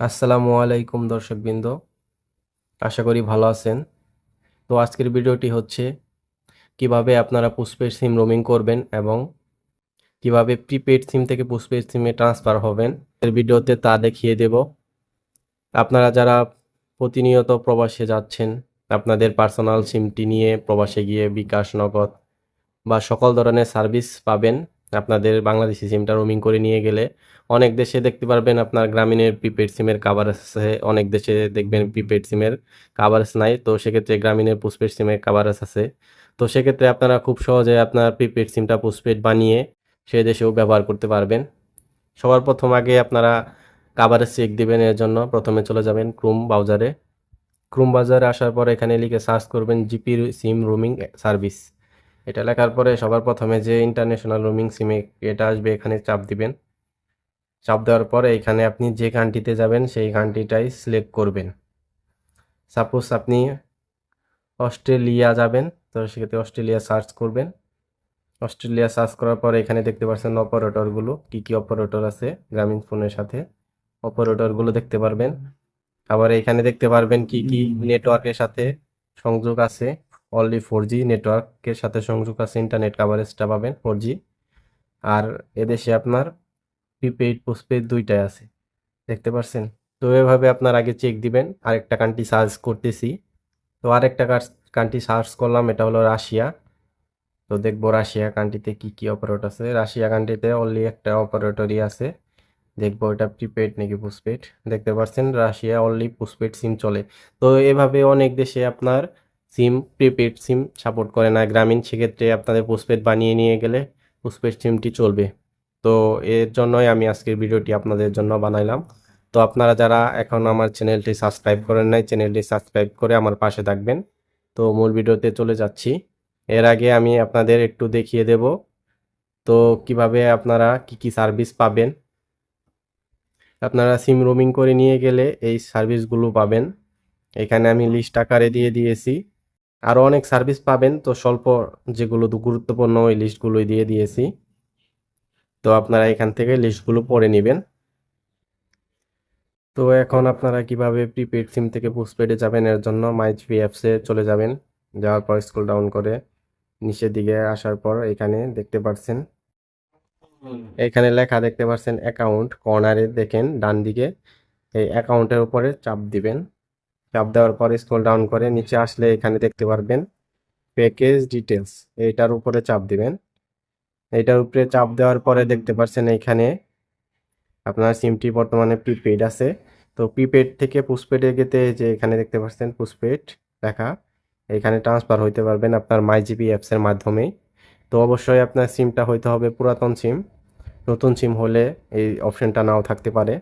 আসসালামু আলাইকুম দর্শকবৃন্দ। আশা করি ভালো আছেন। তো আজকের ভিডিওটি হচ্ছে, কীভাবে আপনারা পোস্টপেড সিম রোমিং করবেন এবং কীভাবে প্রিপেড সিম থেকে পোস্টপেড সিমে ট্রান্সফার হবেন, এর ভিডিওতে তা দেখিয়ে দেব। আপনারা যারা প্রতিনিয়ত প্রবাসে যাচ্ছেন, আপনাদের পার্সোনাল সিমটি নিয়ে প্রবাসে গিয়ে বিকাশ, নগদ বা সকল ধরনের সার্ভিস পাবেন আপনাদের বাংলাদেশি সিমটা রোমিং করে নিয়ে গেলে অনেক দেশে দেখতে পারবেন আপনার গ্রামীণের প্রিপেড সিমের কাভার আছে, অনেক দেশে দেখবেন প্রিপেড সিমের কাভারেজ নাই, তো সেক্ষেত্রে গ্রামীণের পোস্টপেড সিমের কাভারেজ আছে। তো সেক্ষেত্রে আপনারা খুব সহজে আপনার প্রিপেড সিমটা পোস্টপেড বানিয়ে সে দেশেও ব্যবহার করতে পারবেন। সবার প্রথম আগে আপনারা কাভারেজ চেক দিবেন এর জন্য, প্রথমে চলে যাবেন ক্রোম ব্রাউজারে ক্রোম বাজারে আসার পর এখানে লিখে সার্চ করবেন জিপি সিম রোমিং সার্ভিস এটা লেখার পরে সবার প্রথমে যে ইন্টারন্যাশনাল রোমিং সিমে এটা আসবে এখানে চাপ দিবেন। চাপ দেওয়ার পরে এখানে আপনি যে কান্ট্রিতে যাবেন সেই কান্ট্রিটাই সিলেক্ট করবেন। সাপোজ আপনি অস্ট্রেলিয়া যাবেন তো সেক্ষেত্রে অস্ট্রেলিয়া সার্চ করবেন। অস্ট্রেলিয়া সার্চ করার পরে এখানে দেখতে পাচ্ছেন অপারেটরগুলো কী কী অপারেটর আছে গ্রামীণ ফোনের সাথে। অপারেটরগুলো দেখতে পারবেন। আবার এখানে দেখতে পারবেন কি কি নেটওয়ার্কের সাথে সংযোগ আছে। অনলি ফোর জি নেটওয়ার্কের সাথে সংযোগ আছে ইন্টারনেট কাভারেজটা পাবেন ফোর জি আর এদেশে আপনার প্রিপেইড পোস্টপেড দুইটাই আছে, দেখতে পাচ্ছেন তো এভাবে আপনার আগে চেক দিবেন, আরেকটা কান্ট্রি সার্চ করতেছি। তো আরেকটা কান্ট্রি সার্চ করলাম, এটা হলো রাশিয়া। তো দেখব রাশিয়া কান্ট্রিতে কি কি অপারেটর আছে। রাশিয়া কান্ট্রিতে অনলি একটা অপারেটরই আছে। দেখব এটা প্রিপেড নাকি পোস্টপেড দেখতে পাচ্ছেন রাশিয়া অনলি পোস্টপেড সিম চলে। তো এভাবে অনেক দেশে আপনার সিম প্রিপেড সিম সাপোর্ট করে না। গ্রামীণ সেক্ষেত্রে আপনাদের পোস্টপেড বানিয়ে নিয়ে গেলে পোস্টপেড সিমটি চলবে। তো এর জন্যই আমি আজকের ভিডিওটি আপনাদের জন্য বানাইলাম। তো আপনারা যারা এখন আমার চ্যানেলটি সাবস্ক্রাইব করেন নাই, চ্যানেলটি সাবস্ক্রাইব করে আমার পাশে থাকবেন। তো মূল ভিডিওতে চলে যাচ্ছি। এর আগে আমি আপনাদের একটু দেখিয়ে দেব। তো কীভাবে আপনারা কি কি সার্ভিস পাবেন? আপনারা সিম রোমিং করে নিয়ে গেলে এই সার্ভিসগুলো পাবেন। এখানে আমি লিস্ট আকারে দিয়ে দিয়েছি। আরও অনেক সার্ভিস পাবেন। তো স্বল্প যেগুলো গুরুত্বপূর্ণ ওই লিস্টগুলোই দিয়ে দিয়েছি। তো আপনারা এখান থেকে লিস্টগুলো পড়ে নেবেন। তো এখন আপনারা কীভাবে প্রিপেড সিম থেকে পোস্টপেডে যাবেন এর জন্য? মাইজিপি অ্যাপসে চলে যাবেন। যাওয়ার পর স্কুল ডাউন করে নিচের দিকে আসার পর এখানে দেখতে পাচ্ছেন এখানে লেখা দেখতে পাচ্ছেন অ্যাকাউন্ট কর্নারে দেখেন ডান দিকে এই অ্যাকাউন্টের উপরে চাপ দিবেন। চাপ দেওয়ার পরে স্ক্রল ডাউন করে নিচে আসলে এখানে দেখতে পারবেন প্যাকেজ ডিটেলস এইটার উপরে চাপ দিবেন। এইটার উপরে চাপ দেওয়ার পরে দেখতে পাচ্ছেন এখানে আপনার সিমটি বর্তমানে প্রিপেড আছে। তো প্রিপেড থেকে পোস্টপেডে গেতে যে এখানে দেখতে পাচ্ছেন পোস্টপেড লেখা, এখানে ট্রান্সফার হইতে পারবেন আপনার মাইজিপি অ্যাপসের মাধ্যমেই। তো অবশ্যই আপনার সিমটা হইতে হবে পুরাতন সিম, নতুন সিম হলে এই অপশনটা নাও থাকতে পারে।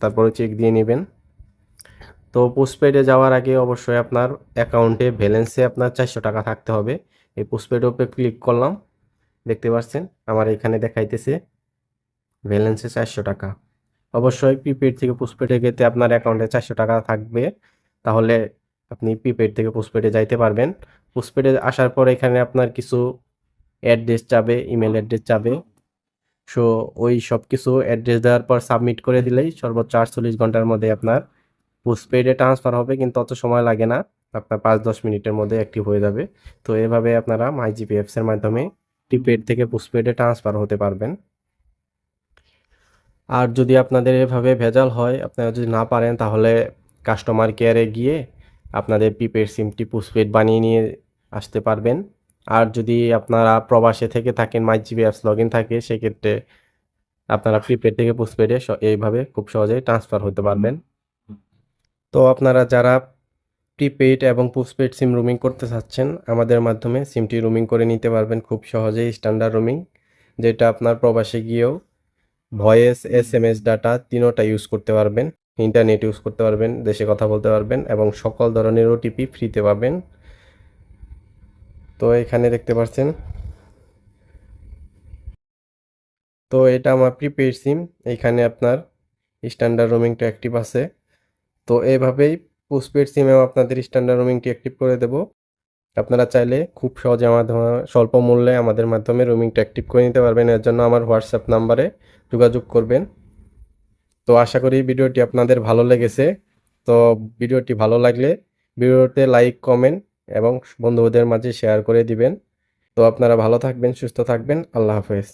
তারপরে চেক দিয়ে নেবেন। তো পোস্টপেডে যাওয়ার আগে অবশ্যই আপনার অ্যাকাউন্টে ব্যালেন্সে আপনার চারশো টাকা থাকতে হবে। এই পোস্টপেড উপরে ক্লিক করলাম, দেখতে পাচ্ছেন? আমার এখানে দেখাইতেছে ব্যালেন্সে চারশো টাকা। অবশ্যই প্রিপেড থেকে পোস্টপেডে গেতে আপনার অ্যাকাউন্টে চারশো টাকা থাকবে। তাহলে আপনি প্রিপেড থেকে পোস্টপেডে যাইতে পারবেন। পোস্টপেডে আসার পর এখানে আপনার কিছু অ্যাড্রেস যাবে ইমেল অ্যাড্রেস যাবে। সো ওই সব কিছু অ্যাড্রেস দেওয়ার পর সাবমিট করে দিলেই সর্বোচ্চ আটচল্লিশ ঘণ্টার মধ্যে আপনার পোস্টপেডে ট্রান্সফার হবে, কিন্তু অত সময় লাগে না। আপনার পাঁচ, দশ মিনিটের মধ্যে অ্যাক্টিভ হয়ে যাবে। তো এভাবে আপনারা মাই জিপিএফসের মাধ্যমে প্রিপেড থেকে পোস্টপেডে ট্রান্সফার হতে পারবেন। আর যদি আপনাদের এভাবে ভেজাল হয়, আপনারা যদি না পারেন, তাহলে কাস্টমার কেয়ারে গিয়ে আপনাদের প্রিপেড সিমটি পোস্টপেড বানিয়ে নিয়ে আসতে পারবেন। আর যদি আপনারা প্রবাসে থেকে থাকেন my GB apps log in থাকে, সেক্ষেত্রে আপনারা প্রিপেড থেকে পোস্টপেডে এইভাবে খুব সহজেই ট্রান্সফার হতে পারবেন। তো আপনারা যারা প্রিপেড এবং পোস্টপেড সিম রুমিং করতে চাচ্ছেন, আমাদের মাধ্যমে সিমটি রুমিং করে নিতে পারবেন খুব সহজেই, স্ট্যান্ডার্ড রুমিং, যেটা আপনার প্রবাসে গিয়েও voice S M S data তিনোটা ইউজ করতে পারবেন, ইন্টারনেট ইউজ করতে পারবেন, দেশে কথা বলতে পারবেন এবং সকল ধরনের ওটিপি ফ্রিতে পাবেন। তো এখানে দেখতে পাচ্ছেন। তো এটা আমার প্রিপেড সিম এইখানে আপনার স্ট্যান্ডার্ড রোমিংটা অ্যাক্টিভ আছে। তো এইভাবেই পোস্টপেড সিমেও আপনাদের স্ট্যান্ডার্ড রোমিংটি অ্যাক্টিভ করে দেব। আপনারা চাইলে খুব সহজে আমাদের স্বল্প মূল্যে আমাদের মাধ্যমে রোমিংটা অ্যাক্টিভ করে নিতে পারবেন। এর জন্য আমার হোয়াটসঅ্যাপ নাম্বারে যোগাযোগ করবেন। তো আশা করি ভিডিওটি আপনাদের ভালো লেগেছে। তো ভিডিওটি ভালো লাগলে ভিডিওতে লাইক কমেন্ট এবং বন্ধুদের মাঝে শেয়ার করে দিবেন। তো আপনারা ভালো থাকবেন, সুস্থ থাকবেন। আল্লাহ হাফেজ।